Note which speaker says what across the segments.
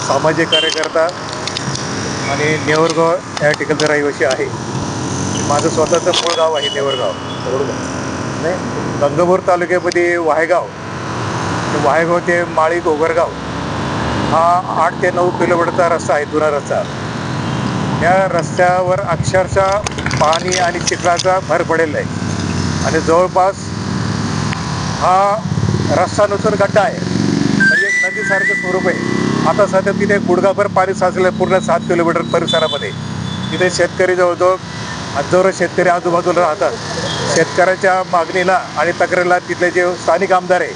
Speaker 1: सामाजिक कार्यकर्ता आणि नेवरगाव या ठिकाणचा रहिवासी आहे माझं स्वतःचं मूळ गाव आहे नेवरगाव. बरोबर? नाही? गंगापूर तालुक्यामध्ये वाहेगाव ते वाहेगाव ते माळी गोगरगाव हा आठ ते नऊ किलोमीटरचा रस्ता आहे जुना रस्ता. या रस्त्यावर अक्षरशः पाणी आणि चिखलाचा भर पडेल आहे. आणि जवळपास हा रस्ता नसून गड्डा आहे. म्हणजे एक नदीसारखं स्वरूप आहे. आता सध्या तिथे गुडघाभर पाणी साचलं आहे पूर्ण सात किलोमीटर परिसरामध्ये. तिथे शेतकरी जवळजवळ हजारो शेतकरी आजूबाजूला राहतात. शेतकऱ्याच्या मागणीला आणि तक्रारीला तिथले जे स्थानिक आमदार आहे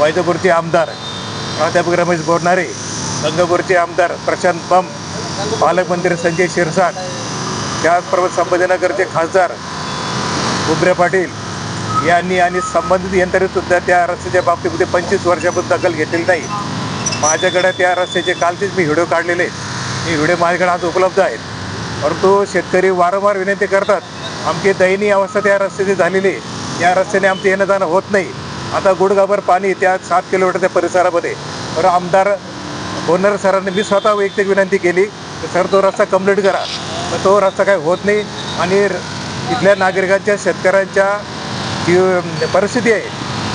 Speaker 1: वैजपूरचे आमदार प्राध्यापक रमेश बोरणारे गंगापूरचे आमदार प्रशांत बम पालकमंत्री संजय शिरसाट त्याचबरोबर संभाजीनगरचे खासदार उद्रे पाटील यांनी आणि संबंधित यंत्रणेसुद्धा त्या रस्त्याच्या बाबतीमध्ये पंचवीस वर्षापासून दखल घेतलेली नाही. माझ्याकडे त्या रस्त्याचे कालचेच मी व्हिडिओ काढलेले मी व्हिडिओ माझ्याकडे आज उपलब्ध आहेत. परंतु शेतकरी वारंवार विनंती करतात आमची दयनीय अवस्था त्या रस्त्याची झालेली आहे. या रस्त्याने आमचं येणं जाणं होत नाही. आता गुडगाभर पाणी त्या सात किलोमीटरच्या परिसरामध्ये. तर आमदार बोनर सरांनी मी स्वतः वैयक्तिक विनंती केली सर तो रस्ता कंप्लीट करा. तर तो रस्ता काही होत नाही आणि इथल्या नागरिकांच्या शेतकऱ्यांच्या जी परिस्थिती आहे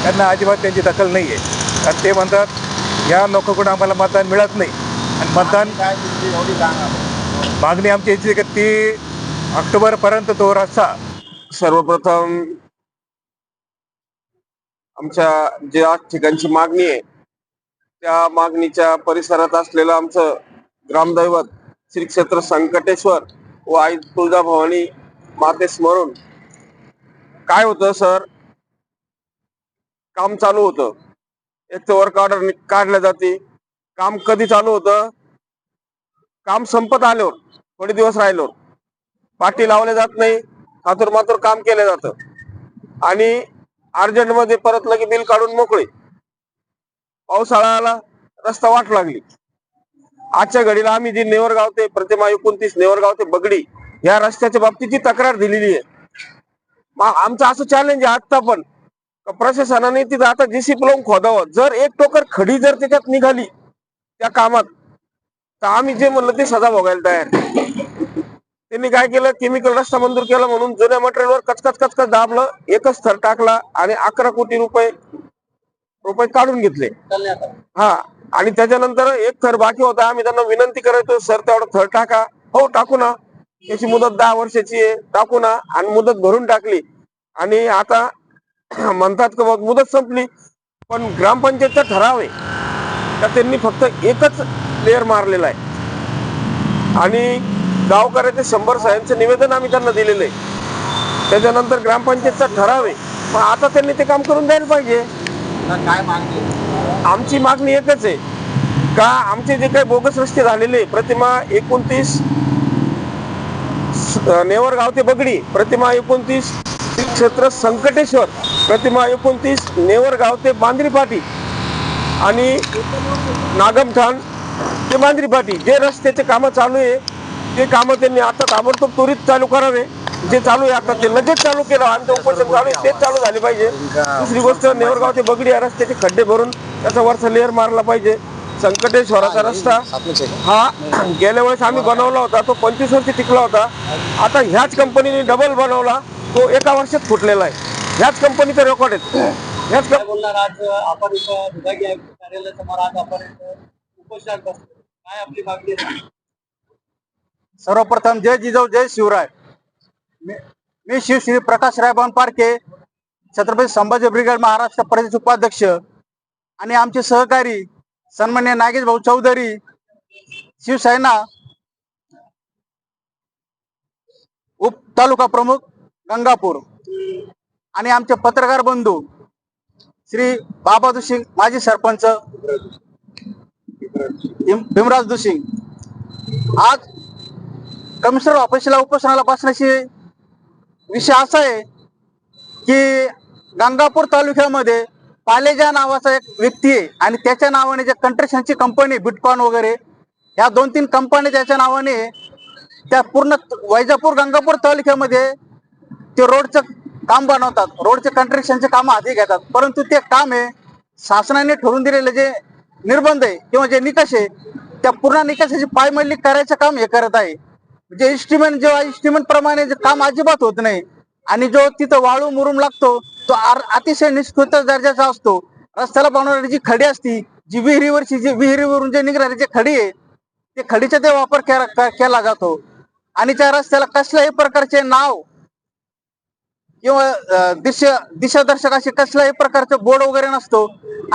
Speaker 1: त्यांना अजिबात त्यांची दखल नाही आहे. कारण ते म्हणतात या लोकांकडून आम्हाला मतदान मिळत नाही. आणि मतदान मागणी आमची याची की ती ऑक्टोबरपर्यंत तो रस्ता
Speaker 2: सर्वप्रथम आमच्या ज्या ठिकाणची मागणी आहे त्या मागणीच्या परिसरात असलेलं आमचं ग्रामदैवत श्री क्षेत्र संकटेश्वर व आई तुळजाभवानी माते स्मरून काय होतं सर? काम चालू होतं. एक तर वर्क ऑर्डर काढल्या जाते. काम कधी चालू होतं? काम संपत आल्यावर थोडे दिवस राहिलो पाठी लावले जात नाही हातूर मातूर काम केलं जातं. आणि अर्जंटमध्ये परत लगे बिल काढून मोकळे. पावसाळा आला रस्ता वाट लागली. आजच्या घडीला आम्ही जी नेवरगाव ते प्रतिमा एकोणतीस नेवरगाव ते बगडी या रस्त्याच्या बाबतीत तक्रार दिलेली आहे. आमचं असं चॅलेंज आहे आता पण. प्रशासनाने तिथं आता जेसीपी लावून खोदावं. जर एक टोकर खडी जर त्याच्यात निघाली त्या कामात तर आम्ही जे म्हणलं ते सजा भोगायला तयार. त्यांनी काय केलं? केमिकल रस्ता मंजूर केला म्हणून जुन्या मटेरियलवर कचकच कचकच दाबलं एकच थर टाकला आणि अकरा कोटी रुपये रुपये काढून घेतले. हा. आणि त्याच्यानंतर एक थर बाकी होता. आम्ही त्यांना विनंती करायचो सर तेवढा थर टाका. हो टाकू ना. याची मुदत दहा वर्षाची आहे. टाकू ना. आणि मुदत भरून टाकली. आणि आता म्हणतात का बघ मुदत संपली. पण ग्रामपंचायतचा ठराव आहे. तर त्यांनी फक्त एकच लेअर मारलेला आहे. आणि गावकऱ्याचे शंभर साहेबचं निवेदन आम्ही त्यांना दिलेलं आहे. त्याच्यानंतर ग्रामपंचायतचा ठराव आहे. मग आता त्यांनी ते काम करून द्यायला पाहिजे.
Speaker 3: काय मागणी
Speaker 2: आमची मागणी एकच आहे. का आमचे जे काही बोगस रस्ते झालेले प्रतिमा एकोणतीस नेवरगाव ते बगडी प्रतिमा एकोणतीस क्षेत्र संकटेश्वर प्रतिमा एकोणतीस नेवरगाव ते बांद्री पाटी आणि नागमठाण ते बांद्री पाटी. जे रस्त्याचे कामं चालू आहे ते कामं त्यांनी आता ताबडतोब त्वरित चालू करावे. जे चालू आहे आता ते लगेच चालू केलं आमचं उपोषण चालू आहे तेच चालू झाले पाहिजे. दुसरी गोष्ट नेवरगाव ते बगडी या रस्त्याचे खड्डे भरून त्याचा वरचा लेअर मारला पाहिजे. संकटेश्वराचा रस्ता हा गेल्या वेळेस आम्ही बनवला होता तो पंचवीस वर्ष टिकला होता. आता ह्याच कंपनीने डबल बनवला तो एका वर्षात फुटलेला आहे. ह्याच कंपनीचा रेकॉर्ड आहे. ह्याच
Speaker 3: बोलणार आज आपण विभागीय आयुक्त कार्यालयासमोर आज आपण उपोषण काय आपली मागणी आहे?
Speaker 4: सर्वप्रथम जय जिजाऊ जय शिवराय. मी- शिव श्री प्रकाश रायबान पारखे छत्रपती संभाजी ब्रिगेड महाराष्ट्र प्रदेश उपाध्यक्ष आणि आमचे सहकारी सन्मान्य नागेश भाऊ चौधरी शिवसेना उप तालुका प्रमुख गंगापूर आणि आमचे पत्रकार बंधू श्री बाबा दुसिंग माजी सरपंच भीमराज दुसिंग आज कमिशनर ऑफिसला उपोषणाला बसण्याची विषय असा आहे की गंगापूर तालुक्यामध्ये पालेजा नावाचा एक व्यक्ती आहे आणि त्याच्या नावाने जे कंस्ट्रक्शनची कंपनी बिटकॉन वगैरे ह्या दोन तीन कंपनी त्याच्या नावाने त्या पूर्ण वैजापूर गंगापूर तालुक्यामध्ये ते रोडचं काम बनवतात. रोडचे कंस्ट्रक्शनचे काम आधी घेतात. परंतु ते काम आहे शासनाने ठरवून दिलेले जे निर्बंध आहे किंवा जे निकष आहे त्या पूर्ण निकषाची पायमल्ली करायचं काम हे करत आहे. म्हणजे इस्टिमेंट जेव्हा इस्टिमेंट प्रमाणे जे काम अजिबात होत नाही आणि जो तिथं वाळू मुरुम लागतो तो अतिशय निष्कृत दर्जाचा असतो. रस्त्याला बनवणारी जी खडी असती जी विहिरीवरची जी विहिरीवरून जे निघणारी जी खडी आहे ते खडीचा ते वापर केला केला जातो. आणि त्या रस्त्याला कसल्याही प्रकारचे नाव किंवा दिशा दिशादर्शक असे कसल्याही प्रकारचे बोर्ड वगैरे नसतो.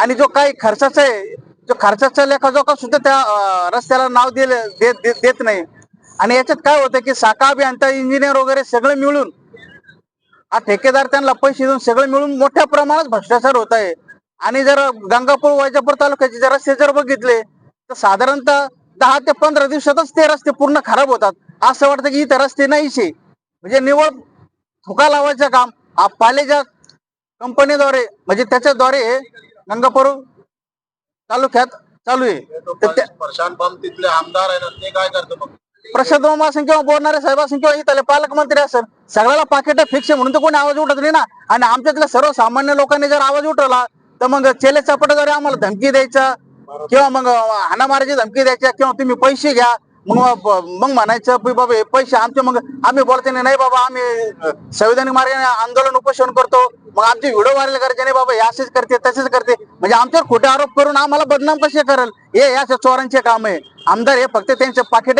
Speaker 4: आणि जो काही खर्चाचा आहे जो खर्चाचा लेखाजोखा सुद्धा त्या रस्त्याला नाव दिले देत- देत नाही. आणि याच्यात काय होतं की शाखा अभियंता इंजिनियर वगैरे सगळे मिळून हा ठेकेदार त्यांना पैसे देऊन सगळे मिळून मोठ्या प्रमाणात भ्रष्टाचार होत आहे. आणि जर गंगापूर वैजापूर तालुक्याचे जर रस्ते जर बघितले तर साधारणतः दहा ते पंधरा दिवसातच ते रस्ते पूर्ण खराब होतात. असं वाटतं की इथे रस्ते नाहीचे म्हणजे निवळ थुका लावायचं काम पालेच्या कंपनीद्वारे म्हणजे त्याच्याद्वारे गंगापूर तालुक्यात चालू आहे. तर
Speaker 5: प्रशांत तिथले आमदार आहे ना ते काय करतो मग
Speaker 4: प्रसाद असेल किंवा बोलणारे साहेब असेल किंवा इथले पालकमंत्री असेल सगळ्याला पाकिट फिक्स आहे म्हणून तर कोणी आवाज उठत नाही ना. आणि आमच्यातल्या सर्वसामान्य लोकांनी जर आवाज उठवला तर मग चेले चपाटाद्वारे आम्हाला धमकी द्यायचा किंवा मग हाणामाराची धमकी द्यायच्या किंवा तुम्ही पैसे घ्या मग मग म्हणायचं बाबा हे पैसे आमचे मग आम्ही बोलते नाही बाबा आम्ही संविधानिक मार्गाने आंदोलन उपोषण करतो मग आमचे व्हिडिओ व्हायरल करायचे नाही बाबा हे असेच करते तसेच करते. म्हणजे आमच्यावर खोटे आरोप करून आम्हाला बदनाम कसे करेल? हे या चोरांचे काम आहे. आमदार हे फक्त त्यांचे पाकिटे